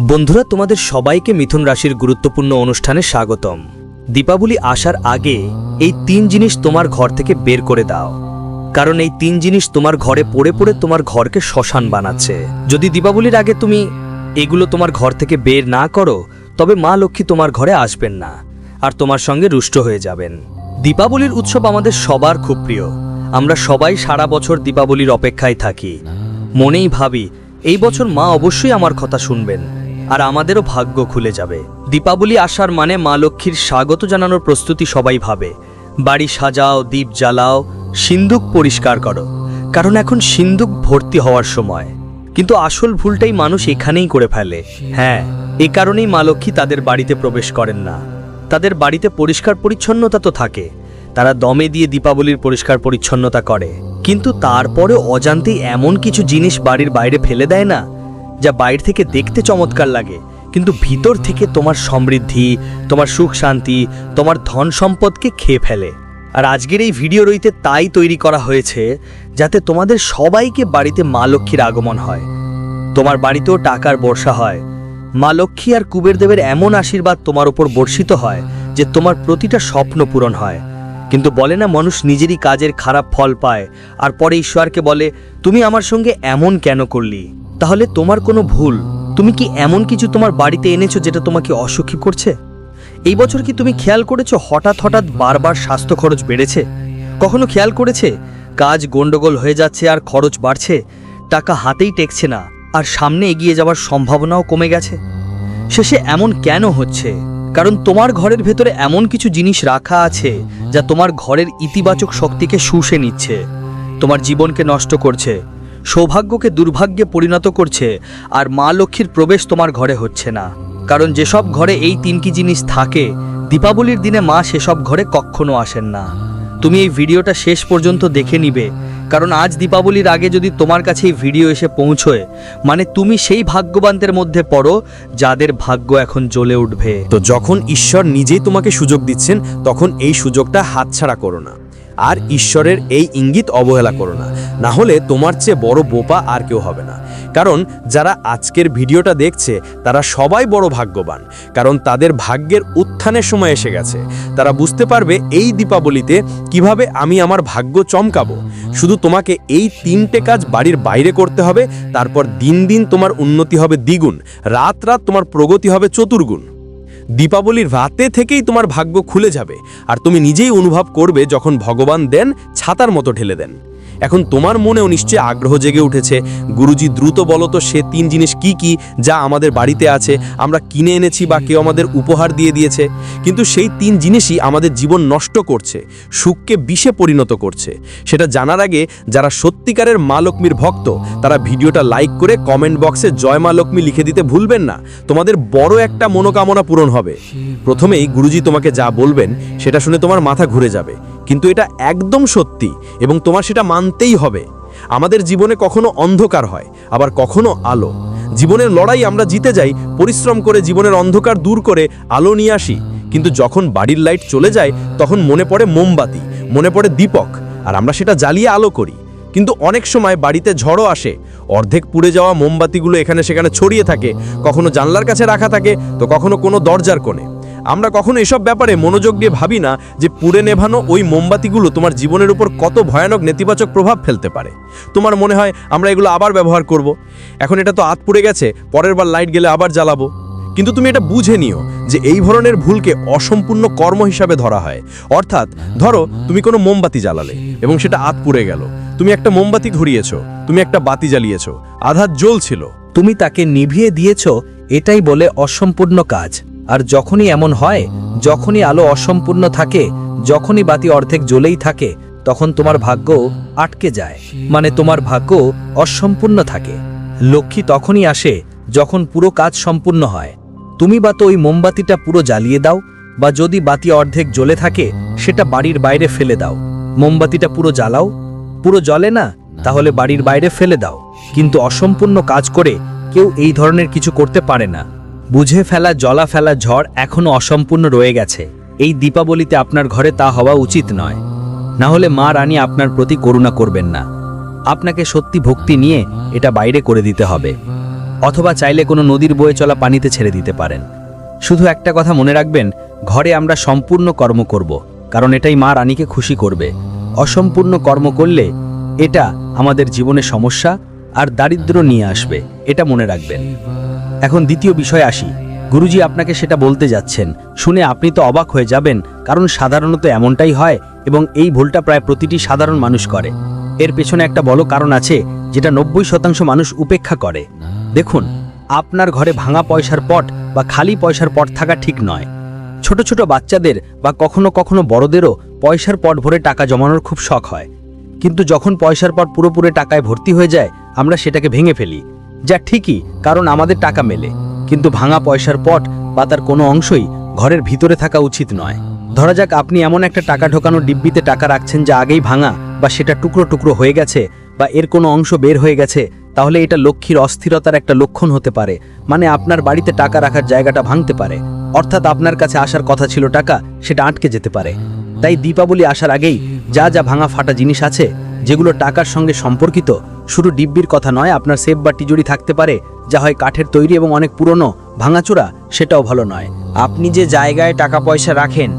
বন্ধুরা, তোমাদের সবাইকে মিথুন রাশির গুরুত্বপূর্ণ অনুষ্ঠানে স্বাগতম। দীপাবলি আসার আগে এই তিন জিনিস তোমার ঘর থেকে বের করে দাও। কারণ এই তিন জিনিস তোমার ঘরে পড়ে পড়ে তোমার ঘরকে শ্মশান বানাচ্ছে। যদি দীপাবলির আগে তুমি এগুলো তোমার ঘর থেকে বের না করো, তবে মা লক্ষ্মী তোমার ঘরে আসবেন না, আর তোমার সঙ্গে রুষ্ট হয়ে যাবেন। দীপাবলির উৎসব আমাদের সবার খুব প্রিয়। আমরা সবাই সারা বছর দীপাবলির অপেক্ষায় থাকি। মনেই ভাবি, এই বছর মা অবশ্যই আমার কথা শুনবেন। আর আমাদেরও ভাগ্য খুলে যাবে। দীপাবলি আসার মানে মা লক্ষ্মীর স্বাগত জানানোর প্রস্তুতি সবাই ভাবে। বাড়ি সাজাও, দ্বীপ জ্বালাও সিন্দুক পরিষ্কার করো। কারণ এখন সিন্দুক ভর্তি হওয়ার সময়। কিন্তু আসল ভুলটাই মানুষ এখানেই করে ফেলে। হ্যাঁ এ কারণেই মা লক্ষ্মী তাদের বাড়িতে প্রবেশ করেন না। তাদের বাড়িতে পরিষ্কার পরিচ্ছন্নতা তো থাকে। তারা দমে দিয়ে দীপাবলির পরিষ্কার পরিচ্ছন্নতা করে। কিন্তু তারপরে অজান্তেই এমন কিছু জিনিস বাড়ির বাইরে ফেলে দেয় না? যা বাইরে থেকে দেখতে চমৎকার লাগে। কিন্তু ভিতর থেকে তোমার সমৃদ্ধি, তোমার সুখ শান্তি, তোমার ধন সম্পদকে খেয়ে ফেলে। আর আজকের এই ভিডিও রইতে তাই তৈরি করা হয়েছে যাতে তোমাদের সবাইকে বাড়িতে মা লক্ষ্মীর আগমন হয়। তোমার বাড়িতেও টাকার বর্ষা হয়। মা লক্ষ্মী আর কুবের দেবের এমন আশীর্বাদ তোমার উপর বর্ষিত হয় যে তোমার প্রতিটা স্বপ্ন পূরণ হয়। কিন্তু বলে না মানুষ নিজেরই কাজের খারাপ ফল পায়, আর পরে ঈশ্বরকে বলে, তুমি আমার সঙ্গে এমন কেন করলি? তাহলে তোমার কোনো ভুল? তুমি কি এমন কিছু তোমার বাড়িতে এনেছো যেটা তোমাকে অসুখী করছে? এই বছর কি তুমি খেয়াল করেছ হঠাৎ হঠাৎ বারবার স্বাস্থ্য খরচ বেড়েছে? কখনো খেয়াল করেছে? কাজ গন্ডগোল হয়ে যাচ্ছে আর খরচ বাড়ছে, টাকা হাতেই টেকছে না, আর সামনে এগিয়ে যাওয়ার সম্ভাবনাও কমে গেছে। শেষে এমন কেন হচ্ছে? কারণ তোমার ঘরের ভেতরে এমন কিছু জিনিস রাখা আছে যা তোমার ঘরের ইতিবাচক শক্তিকে শুষে নিচ্ছে, তোমার জীবনকে নষ্ট করছে সৌভাগ্যকে দুর্ভাগ্যে পরিণত করছে আর মা লক্ষ্মীর প্রবেশ তোমার ঘরে হচ্ছে না। কারণ যেসব ঘরে এই তিনটি জিনিস থাকে, দীপাবলির দিনে মা সেসব ঘরে কখনো আসেন না। তুমি এই ভিডিওটা শেষ পর্যন্ত দেখে নিবে, কারণ আজ দীপাবলির আগে যদি তোমার কাছে এই ভিডিও এসে পৌঁছয় মানে তুমি সেই ভাগ্যবানদের মধ্যে পড়ো যাদের ভাগ্য এখন জ্বলে উঠবে। তো যখন ঈশ্বর নিজেই তোমাকে সুযোগ দিচ্ছেন, তখন এই সুযোগটা হাতছাড়া করো না। আর ঈশ্বরের এই ইঙ্গিত অবহেলা করো না। না হলে তোমার চেয়ে বড় বোপা আর কেউ হবে না। কারণ যারা আজকের ভিডিওটা দেখছে, তারা সবাই বড় ভাগ্যবান, কারণ তাদের ভাগ্যের উত্থানের সময় এসে গেছে। তারা বুঝতে পারবে এই দীপাবলিতে কীভাবে আমি আমার ভাগ্য চমকাবো। শুধু তোমাকে এই তিনটে কাজ বাড়ির বাইরে করতে হবে, তারপর দিন দিন তোমার উন্নতি হবে দ্বিগুণ, রাত রাত তোমার প্রগতি হবে চতুর্গুণ। দীপাবলির রাতে থেকেই তোমার ভাগ্য খুলে যাবে, আর তুমি নিজেই অনুভব করবে যখন ভগবান দেন ছাতার মতো ঢেলে দেন। এখন তোমার মনেও নিশ্চয়ই আগ্রহ জেগে উঠেছে। গুরুজি দ্রুত বলো তো সে তিন জিনিস কি কি যা আমাদের বাড়িতে আছে, আমরা কিনে এনেছি বা কেউ আমাদের উপহার দিয়ে দিয়েছে। কিন্তু সেই তিন জিনিসই আমাদের জীবন নষ্ট করছে, সুখকে বিষে পরিণত করছে। সেটা জানার আগে যারা সত্যিকারের মা লক্ষ্মীর ভক্ত, তারা ভিডিওটা লাইক করে কমেন্ট বক্সে জয় মা লক্ষ্মী লিখে দিতে ভুলবেন না। তোমাদের বড় একটা মনোকামনা পূরণ হবে। প্রথমেই গুরুজি তোমাকে যা বলবেন, সেটা শুনে তোমার মাথা ঘুরে যাবে। কিন্তু এটা একদম সত্যি এবং তোমার সেটা মানতেই হবে। আমাদের জীবনে কখনো অন্ধকার হয়, আবার কখনো আলো। জীবনের লড়াই আমরা জিতে যাই, পরিশ্রম করে জীবনের অন্ধকার দূর করে আলো নিয়ে আসি। কিন্তু যখন বাড়ির লাইট চলে যায়, তখন মনে পড়ে মোমবাতি, মনে পড়ে দীপক, আর আমরা সেটা জ্বালিয়ে আলো করি। কিন্তু অনেক সময় বাড়িতে ঝড়ও আসে। অর্ধেক পুড়ে যাওয়া মোমবাতিগুলো এখানে সেখানে ছড়িয়ে থাকে, কখনো জানলার কাছে রাখা থাকে, তো কখনো কোনো দরজার কোণে। আমরা কখনো এসব ব্যাপারে মনোযোগ দিয়ে ভাবি না যে পুড়ে নেভানো ওই মোমবাতিগুলো তোমার জীবনের উপর কত ভয়ানক নেতিবাচক প্রভাব ফেলতে পারে। তোমার মনে হয় আমরা এগুলো আবার ব্যবহার করব। এখন এটা তো আত পুড়ে গেছে, পরের বার লাইট গেলে আবার জ্বালাবো। কিন্তু তুমি এটা বুঝে নিও যে এই ধরনের ভুলকে অসম্পূর্ণ কর্ম হিসাবে ধরা হয়। অর্থাৎ, ধরো, তুমি কোনো মোমবাতি জ্বালালে এবং সেটা আত পুড়ে গেল। তুমি একটা মোমবাতি ধরিয়েছো, তুমি একটা বাতি জ্বালিয়েছো, আধার জ্বলছিল। তুমি তাকে নিভিয়ে দিয়েছ, এটাই বলে অসম্পূর্ণ কাজ। আর যখনই এমন হয়, যখনই আলো অসম্পূর্ণ থাকে, যখনই বাতি অর্ধেক জ্বলেই থাকে, তখন তোমার ভাগ্য আটকে যায়। মানে তোমার ভাগ্য অসম্পূর্ণ থাকে। লক্ষ্মী তখনই আসে যখন পুরো কাজ সম্পূর্ণ হয়। তুমি বা তো ওই মোমবাতিটা পুরো জ্বালিয়ে দাও, বা যদি বাতি অর্ধেক জ্বলে থাকে, সেটা বাড়ির বাইরে ফেলে দাও। মোমবাতিটা পুরো জ্বালাও। পুরো জ্বলে না, তাহলে বাড়ির বাইরে ফেলে দাও। কিন্তু অসম্পূর্ণ কাজ করে কেউ এই ধরনের কিছু করতে পারে না। বুঝে ফেলা জলা ফেলা ঝড় এখনও অসম্পূর্ণ রয়ে গেছে। এই দীপাবলিতে আপনার ঘরে তা হওয়া উচিত নয়। না হলে মা রানী আপনার প্রতি করুণা করবেন না। আপনাকে সত্যি ভক্তি নিয়ে এটা বাইরে করে দিতে হবে। অথবা চাইলে কোনো নদীর বয়ে চলা পানিতে ছেড়ে দিতে পারেন। শুধু একটা কথা মনে রাখবেন, ঘরে আমরা সম্পূর্ণ কর্ম করব, কারণ এটাই মা রানীকে খুশি করবে। অসম্পূর্ণ কর্ম করলে এটা আমাদের জীবনে সমস্যা আর দারিদ্র্য নিয়ে আসবে, এটা মনে রাখবেন। এখন দ্বিতীয় বিষয় আসি। গুরুজি আপনাকে সেটা বলতে যাচ্ছেন। শুনে আপনি তো অবাক হয়ে যাবেন, কারণ সাধারণত এমনটাই হয় এবং এই ভুলটা প্রায় প্রতিটি সাধারণ মানুষ করে। এর পেছনে একটা বড় কারণ আছে, যেটা নব্বই শতাংশ মানুষ উপেক্ষা করে। দেখুন, আপনার ঘরে ভাঙা পয়সার পট বা খালি পয়সার পট থাকা ঠিক নয়। ছোট ছোট বাচ্চাদের বা কখনো কখনো বড়দেরও পয়সার পট ভরে টাকা জমানোর খুব শখ হয়। কিন্তু যখন পয়সার পট পুরোপুরি টাকায় ভর্তি হয়ে যায়, আমরা সেটাকে ভেঙে ফেলি। যা ঠিকই, কারণ আমাদের টাকা মেলে। কিন্তু ভাঙা পয়সার পট বা তার কোনো অংশই ঘরের ভিতরে থাকা উচিত নয়। ধরা যাক আপনি এমন একটা টাকা ঢোকানো ডিব্বিতে টাকা রাখছেন যা আগেই ভাঙা বা সেটা টুকরো টুকরো হয়ে গেছে বা এর কোনো অংশ বের হয়ে গেছে, তাহলে এটা লক্ষ্মীর অস্থিরতার একটা লক্ষণ হতে পারে মানে আপনার বাড়িতে টাকা রাখার জায়গাটা ভাঙতে পারে। অর্থাৎ আপনার কাছে আসার কথা ছিল টাকা, সেটা আটকে যেতে পারে। তাই দীপাবলি আসার আগেই যা যা ভাঙা ফাটা জিনিস আছে যেগুলো টাকার সঙ্গে সম্পর্কিত, শুধু ডিব্বির কথা নয়, আপনার সেফ বা তিজুরি থাকতে পারে, যা হয় কাঠের তৈরি এবং অনেক পুরনো। ভাঙাচোরা, সেটাও ভালো নয়। আপনি যে জায়গায় টাকা পয়সা রাখেন,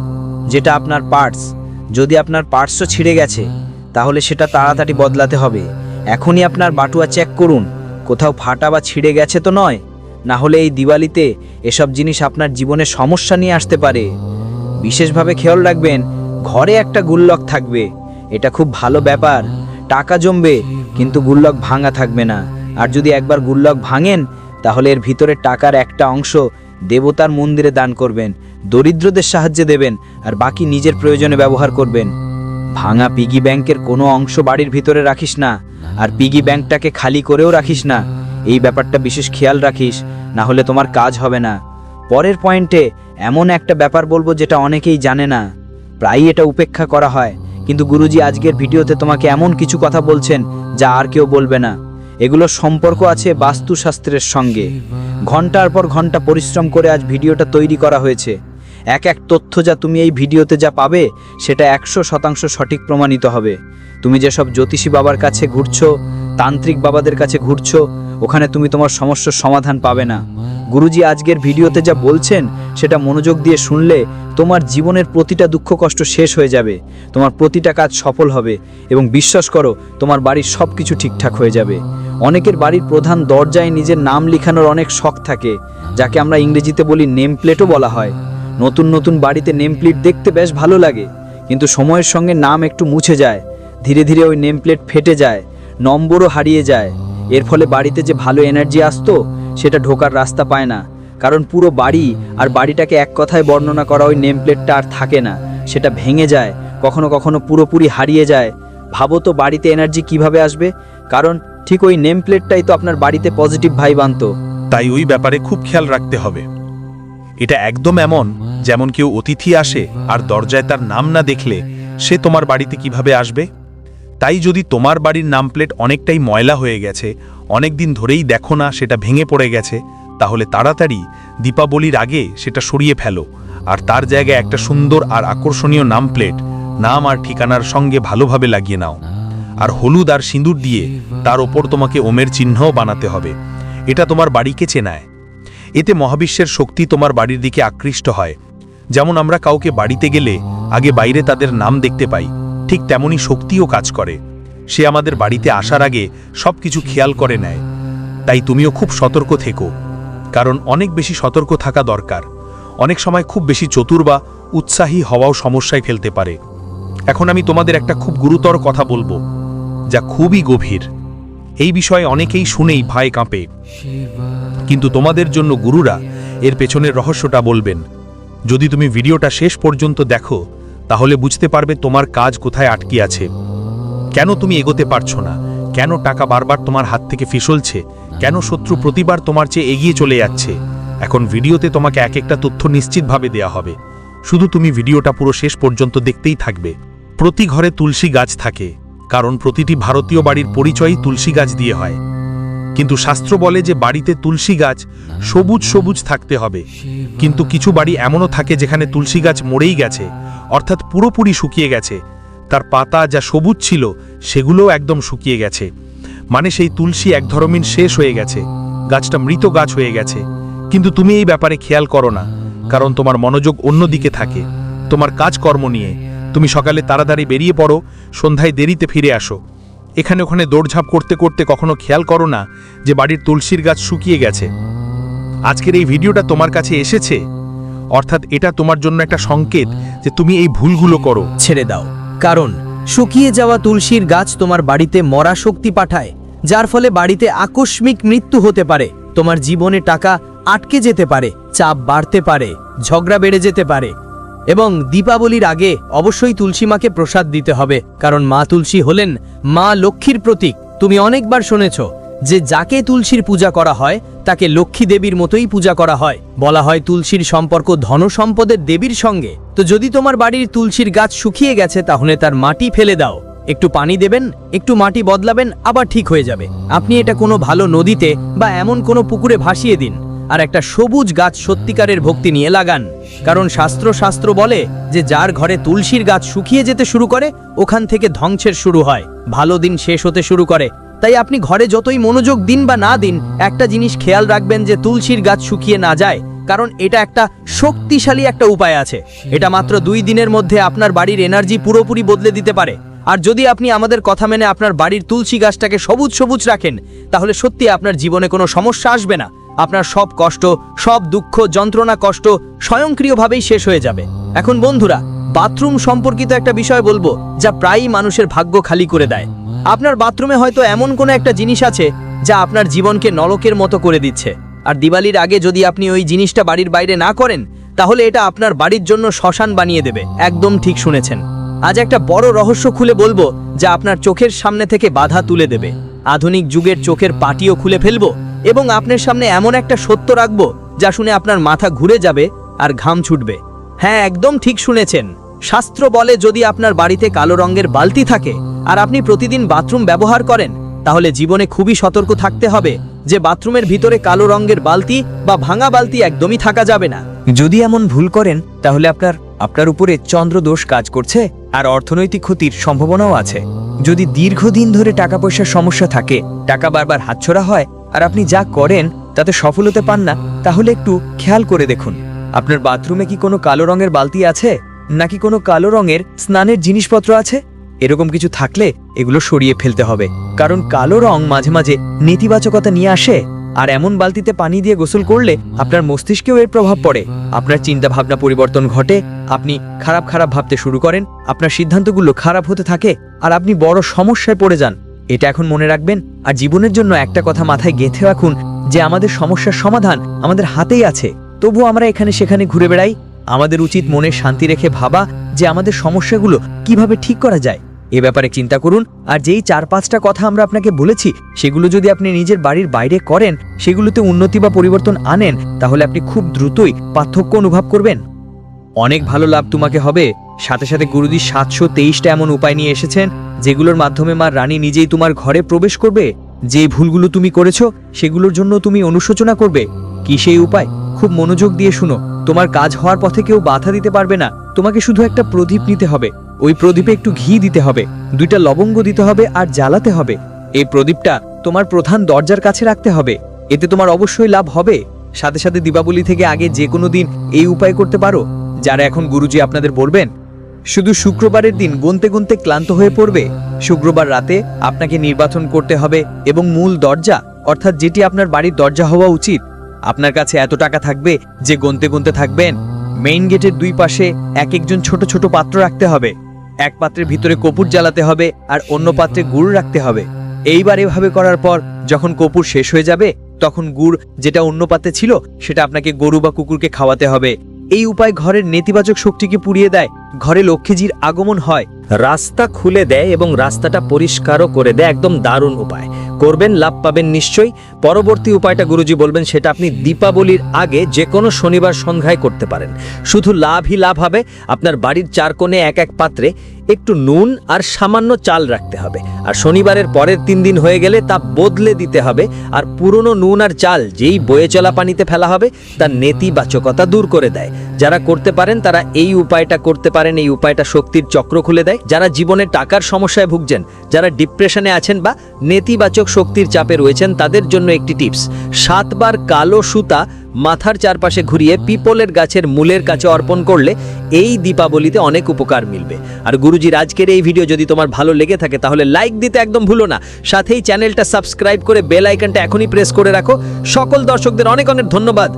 যেটা আপনার পার্টস, যদি আপনার পার্টসও ছিঁড়ে গেছে, তাহলে সেটা তাড়াতাড়ি বদলাতে হবে। এখনই আপনার বাটুয়া চেক করুন, কোথাও ফাটা বা ছিঁড়ে গেছে তো নয়? না হলে এই দিওয়ালিতে এসব জিনিস আপনার জীবনে সমস্যা নিয়ে আসতে পারে। বিশেষভাবে খেয়াল রাখবেন, ঘরে একটা গুল্লক থাকবে। এটা খুব ভালো ব্যাপার। টাকা জমবে, কিন্তু গুল্লক ভাঙা থাকবে না। আর যদি একবার গুল্লক ভাঙেন, তাহলে এর ভিতরে টাকার একটা অংশ দেবতার মন্দিরে দান করবেন, দরিদ্রদের সাহায্যে দেবেন, আর বাকি নিজের প্রয়োজনে ব্যবহার করবেন। ভাঙা পিগি ব্যাংকের কোনো অংশ বাড়ির ভিতরে রাখিস না, আর পিগি ব্যাংকটাকে খালি করেও রাখিস না। এই ব্যাপারটা বিশেষ খেয়াল রাখিস, না হলে তোমার কাজ হবে না। পরের পয়েন্টে এমন একটা ব্যাপার বলব যেটা অনেকেই জানে না। প্রায়ই এটা উপেক্ষা করা হয়। কিন্তু গুরুজি আজকের ভিডিওতে তোমাকে এমন কিছু কথা বলছেন যা আর কেউ বলবে না। এগুলোর সম্পর্ক আছে বাস্তুশাস্ত্রের সঙ্গে। ঘণ্টার পর ঘণ্টা পরিশ্রম করে আজ ভিডিওটা তৈরি করা হয়েছে। এক এক তথ্য যা তুমি এই ভিডিওতে যা পাবে, সেটা একশো শতাংশ সঠিক প্রমাণিত হবে। তুমি যেসব জ্যোতিষী বাবার কাছে ঘুরছো, তান্ত্রিক বাবাদের কাছে ঘুরছো ওখানে তুমি তোমার সমস্যার সমাধান পাবে না। গুরুজি আজকের ভিডিওতে যা বলছেন, সেটা মনোযোগ দিয়ে শুনলে তোমার জীবনের প্রতিটা দুঃখ কষ্ট শেষ হয়ে যাবে। তোমার প্রতিটা কাজ সফল হবে এবং বিশ্বাস করো, তোমার বাড়ির সব কিছু ঠিকঠাক হয়ে যাবে। অনেকের বাড়ির প্রধান দরজায় নিজের নাম লিখানোর অনেক শখ থাকে, যাকে আমরা ইংরেজিতে বলি নেম প্লেটও বলা হয়। নতুন নতুন বাড়িতে নেম প্লেট দেখতে বেশ ভালো লাগে, কিন্তু সময়ের সঙ্গে নাম একটু মুছে যায়। ধীরে ধীরে ওই নেম প্লেট ফেটে যায়, নম্বরও হারিয়ে যায়। এর ফলে বাড়িতে যে ভালো এনার্জি আসতো, সেটা ঢোকার রাস্তা পায় না। কারণ পুরো বাড়ি আর বাড়িটাকে এক কথায় বর্ণনা করা ওই নেম প্লেটটা আর থাকে না। সেটা ভেঙে যায়, কখনো কখনো পুরোপুরি হারিয়ে যায়। ভাবো তো বাড়িতে এনার্জি কীভাবে আসবে? কারণ ঠিক ওই নেম প্লেটটাই তো আপনার বাড়িতে পজিটিভ ভাইব আনতো। তাই ওই ব্যাপারে খুব খেয়াল রাখতে হবে। এটা একদম এমন, যেমন কেউ অতিথি আসে আর দরজায় তার নাম না দেখলে সে তোমার বাড়িতে কীভাবে আসবে? তাই যদি তোমার বাড়ির নাম প্লেট অনেকটাই ময়লা হয়ে গেছে, অনেক দিন ধরেই দেখো না সেটা ভেঙে পড়ে গেছে, তাহলে তাড়াতাড়ি দীপাবলির আগে সেটা সরিয়ে ফেলো। আর তার জায়গায় একটা সুন্দর আর আকর্ষণীয় নাম প্লেট নাম আর ঠিকানার সঙ্গে ভালোভাবে লাগিয়ে নাও। আর হলুদ আর সিঁদুর দিয়ে তার ওপর তোমাকে ওমের চিহ্নও বানাতে হবে। এটা তোমার বাড়িকে চেনায়। এতে মহাবিশ্বের শক্তি তোমার বাড়ির দিকে আকৃষ্ট হয়। যেমন আমরা কাউকে বাড়িতে গেলে আগে বাইরে তাদের নাম দেখতে পাই। ঠিক তেমনই শক্তিও কাজ করে। সে আমাদের বাড়িতে আসার আগে সব কিছু খেয়াল করে নেয়। তাই তুমিও খুব সতর্ক থেকো, কারণ অনেক বেশি সতর্ক থাকা দরকার। অনেক সময় খুব বেশি চতুর বা উৎসাহী হওয়াও সমস্যায় ফেলতে পারে। এখন আমি তোমাদের একটা খুব গুরুতর কথা বলব, যা খুবই গভীর। এই বিষয়ে অনেকেই শুনেই ভয় কাঁপে। কিন্তু তোমাদের জন্য গুরুরা এর পেছনের রহস্যটা বলবেন। যদি তুমি ভিডিওটা শেষ পর্যন্ত দেখো তাহলে বুঝতে পারবে তোমার কাজ কোথায় আটকে আছে। কেন তুমি এগোতে পারছ না? কেন টাকা বারবার তোমার হাত থেকে ফিসলছে? কেন শত্রু প্রতিবার তোমার চেয়ে এগিয়ে চলে যাচ্ছে? এখন ভিডিওতে তোমাকে এক একটা তথ্য নিশ্চিতভাবে দেয়া হবে। শুধু তুমি ভিডিওটা পুরো শেষ পর্যন্ত দেখতেই থাকবে। প্রতি ঘরে তুলসী গাছ থাকে। কারণ প্রতিটি ভারতীয় বাড়ির পরিচয়ই তুলসী গাছ দিয়ে হয়। কিন্তু শাস্ত্র বলে যে বাড়িতে তুলসী গাছ সবুজ সবুজ থাকতে হবে। কিন্তু কিছু বাড়ি এমনও থাকে যেখানে তুলসী গাছ মরেই গেছে, অর্থাৎ পুরোপুরি শুকিয়ে গেছে। তার পাতা যা সবুজ ছিল, সেগুলোও একদম শুকিয়ে গেছে। মানে সেই তুলসী এক ধরমিন শেষ হয়ে গেছে। গাছটা মৃত গাছ হয়ে গেছে। কিন্তু তুমি এই ব্যাপারে খেয়াল করো না, কারণ তোমার মনোযোগ অন্যদিকে থাকে। তোমার কাজকর্ম নিয়ে। তুমি সকালে তাড়াতাড়ি বেরিয়ে পড়ো, সন্ধ্যায় দেরিতে ফিরে আসো। এখানে ওখানে দৌড়ঝাঁপ করতে করতে কখনো খেয়াল করো না যে বাড়ির তুলসীর গাছ শুকিয়ে গেছে। আজকের এই ভিডিওটা তোমার কাছে এসেছে। অর্থাৎ এটা তোমার জন্য একটা সংকেত যে তুমি এই ভুলগুলো করো। ছেড়ে দাও। কারণ, শুকিয়ে যাওয়া তুলসীর গাছ তোমার বাড়িতে মরা শক্তি পাঠায়, যার ফলে বাড়িতে আকস্মিক মৃত্যু হতে পারে। তোমার জীবনে টাকা আটকে যেতে পারে, চাপ বাড়তে পারে, ঝগড়া বেড়ে যেতে পারে। এবং দীপাবলির আগে অবশ্যই তুলসী মাকে প্রসাদ দিতে হবে, কারণ মা তুলসী হলেন মা লক্ষ্মীর প্রতীক। তুমি অনেকবার শুনেছ যে যাকে তুলসীর পূজা করা হয়, তাকে লক্ষ্মী দেবীর মতোই পূজা করা হয়। বলা হয় তুলসীর সম্পর্ক ধন সম্পদের দেবীর সঙ্গে। তো যদি তোমার বাড়ির তুলসীর গাছ শুকিয়ে গেছে, তাহলে তার মাটি ফেলে দাও। একটু পানি দেবেন, একটু মাটি বদলাবেন, আবার ঠিক হয়ে যাবে। আপনি এটা কোনো ভালো নদীতে বা এমন কোনো পুকুরে ভাসিয়ে দিন। আর একটা সবুজ গাছ সত্যিকারের ভক্তি নিয়ে লাগান। কারণ শাস্ত্র শাস্ত্র বলে যে যার ঘরে তুলসীর গাছ শুকিয়ে যেতে শুরু করে, ওখান থেকে ধ্বংসের শুরু হয়। ভালো দিন শেষ হতে শুরু করে। তাই আপনি ঘরে যতই মনোযোগ দিন বা না দিন, একটা জিনিস খেয়াল রাখবেন যে তুলসীর গাছ শুকিয়ে না যায়। কারণ এটা একটা শক্তিশালী একটা উপায় আছে। এটা মাত্র দুই দিনের মধ্যে আপনার বাড়ির এনার্জি পুরোপুরি বদলে দিতে পারে। আর যদি আপনি আমাদের কথা মেনে আপনার বাড়ির তুলসী গাছটাকে সবুজ সবুজ রাখেন, তাহলে সত্যি আপনার জীবনে কোনো সমস্যা আসবে না। আপনার সব কষ্ট, সব দুঃখ, যন্ত্রণা, কষ্ট স্বয়ংক্রিয়ভাবেই শেষ হয়ে যাবে। এখন বন্ধুরা, বাথরুম সম্পর্কিত একটা বিষয় বলব, যা প্রায়ই মানুষের ভাগ্য খালি করে দেয়। আপনার বাথরুমে হয়তো এমন কোনো একটা জিনিস আছে, যা আপনার জীবনকে নরকের মতো করে দিচ্ছে। আর দিওয়ালির আগে যদি আপনি ওই জিনিসটা বাড়ির বাইরে না করেন, তাহলে এটা আপনার বাড়ির জন্য শ্মশান বানিয়ে দেবে, একদম ঠিক শুনেছেন। আজ একটা বড় রহস্য খুলে বলব, যা আপনার চোখের সামনে থেকে বাধা তুলে দেবে। আধুনিক যুগের চোখের পাটিও খুলে ফেলব এবং আপনার সামনে এমন একটা সত্য রাখব যা শুনে আপনার মাথা ঘুরে যাবে আর ঘাম ছুটবে। হ্যাঁ একদম ঠিক শুনেছেন। শাস্ত্র বলে যদি আপনার বাড়িতে কালো রঙের বালতি থাকে আর আপনি প্রতিদিন বাথরুম ব্যবহার করেন, তাহলে জীবনে খুবই সতর্ক থাকতে হবে যে বাথরুমের ভিতরে কালো রঙের বালতি বা ভাঙা বালতি একদমই থাকা যাবে না। যদি এমন ভুল করেন, তাহলে আপনার আপনার উপরে চন্দ্রদোষ কাজ করছে আর অর্থনৈতিক ক্ষতির সম্ভাবনাও আছে। যদি দীর্ঘদিন ধরে টাকা পয়সার সমস্যা থাকে, টাকা বারবার হাতছড়া হয় আর আপনি যা করেন, তাতে সফল হতে পান না, তাহলে একটু খেয়াল করে দেখুন। আপনার বাথরুমে কি কোনো কালো রঙের বালতি আছে? নাকি কোনো কালো রঙের স্নানের জিনিসপত্র আছে? এরকম কিছু থাকলে এগুলো সরিয়ে ফেলতে হবে। কারণ কালো রং মাঝে মাঝে নেতিবাচকতা নিয়ে আসে, আর এমন বালতিতে পানি দিয়ে গোসল করলে আপনার মস্তিষ্কেও এর প্রভাব পড়ে। আপনার চিন্তা ভাবনা পরিবর্তন ঘটে, আপনি খারাপ খারাপ ভাবতে শুরু করেন, আপনার সিদ্ধান্তগুলো খারাপ হতে থাকে, আর আপনি বড় সমস্যায় পড়ে যান। এটা এখন মনে রাখবেন আর জীবনের জন্য একটা কথা মাথায় গেঁথে রাখুন যে আমাদের সমস্যার সমাধান আমাদের হাতেই আছে। তবু আমরা এখানে সেখানে ঘুরে বেড়াই। আমাদের উচিত মনে শান্তি রেখে ভাবা যে আমাদের সমস্যাগুলো কীভাবে ঠিক করা যায়। এ ব্যাপারে চিন্তা করুন আর যেই চার পাঁচটা কথা আমরা আপনাকে বলেছি, সেগুলো যদি আপনি নিজের বাড়ির বাইরে করেন, সেগুলোতে উন্নতি বা পরিবর্তন আনেন, তাহলে আপনি খুব দ্রুতই পার্থক্য অনুভব করবেন। অনেক ভালো লাভ তোমাকে হবে। সাথে সাথে গুরুজি সাতশো তেইশটা এমন উপায় নিয়ে এসেছেন, যেগুলোর মাধ্যমে মা রানী নিজেই তোমার ঘরে প্রবেশ করবে। যে ভুলগুলো তুমি করেছ, সেগুলোর জন্য তুমি অনুশোচনা করবে। কি সেই উপায়? খুব মনোযোগ দিয়ে শুনো। তোমার কাজ হওয়ার পথে কেউ বাধা দিতে পারবে না। তোমাকে শুধু একটা প্রদীপ নিতে হবে। ওই প্রদীপে একটু ঘি দিতে হবে। দুইটা লবঙ্গ দিতে হবে আর জ্বালাতে হবে। এই প্রদীপটা তোমার প্রধান দরজার কাছে রাখতে হবে। এতে তোমার অবশ্যই লাভ হবে। সাথে সাথে দীপাবলি থেকে আগে যে কোনো দিন এই উপায় করতে পারো। যারা এখন গুরুজি আপনাদের বলবেন শুধু শুক্রবারের দিন গুনতে গুনতে ক্লান্ত হয়ে পড়বে। শুক্রবার রাতে আপনাকে নির্বাচন করতে হবে এবং মূল দরজা, অর্থাৎ যেটি আপনার বাড়ির দরজা হওয়া উচিত, আপনার কাছে এত টাকা থাকবে যে গুনতে গুনতে থাকবেন। মেইন গেটের দুই পাশে এক একজন ছোট ছোট পাত্র রাখতে হবে। এক পাত্রের ভিতরে কপুর জ্বালাতে হবে আর অন্য পাত্রে গুড় রাখতে হবে। এইবার এভাবে করার পর যখন কপুর শেষ হয়ে যাবে, তখন গুড় যেটা অন্য পাত্রে ছিল, সেটা আপনাকে গরু বা কুকুরকে খাওয়াতে হবে। এই উপায় ঘরের নেতিবাচক শক্তিকে পুড়িয়ে দেয়। ঘরে লক্ষ্মীজির আগমন হয়। রাস্তা খুলে দেয় এবং রাস্তাটা পরিষ্কারও করে দেয়। একদম দারুণ উপায়। করবেন, লাভ পাবেন নিশ্চয়ই। পরবর্তী উপায়টা গুরুজি বলবেন, সেটা আপনি দীপাবলির আগে যে কোনো শনিবার সন্ধ্যায় করতে পারেন। শুধু লাভই লাভ হবে। আপনার বাড়ির চার কোণে এক এক পাত্রে একটু নুন আর সামান্য চাল রাখতে হবে। আর শনিবারের পরের তিন দিন হয়ে গেলে তা বদলে দিতে হবে। আর পুরনো নুন আর চাল যেই বয়ে চলা পানিতে ফেলা হবে, তার নেতিবাচকতা দূর করে দেয়। যারা করতে পারেন, তারা এই উপায়টা করতে পারেন। পারেন এই উপায়টা শক্তির চক্র খুলে দেয়, যারা জীবনে টাকার সমস্যায় ভুগছেন, যারা ডিপ্রেশনে আছেন বা নেতিবাচক শক্তির চাপে রয়েছেন, তাদের জন্য একটি টিপস সাতবার কালো সুতা মাথার চারপাশে ঘুরিয়ে পিপলের গাছের মূলের কাছে অর্পণ করলে এই দীপাবলিতে অনেক উপকার মিলবে। আর গুরুজির আজকের এই ভিডিও যদি তোমার ভালো লেগে থাকে, তাহলে লাইক দিতে একদম ভুলো না। সাথেই চ্যানেলটা সাবস্ক্রাইব করে বেল আইকনটা এখনই প্রেস করে রাখো। সকল দর্শকদের অনেক অনেক ধন্যবাদ।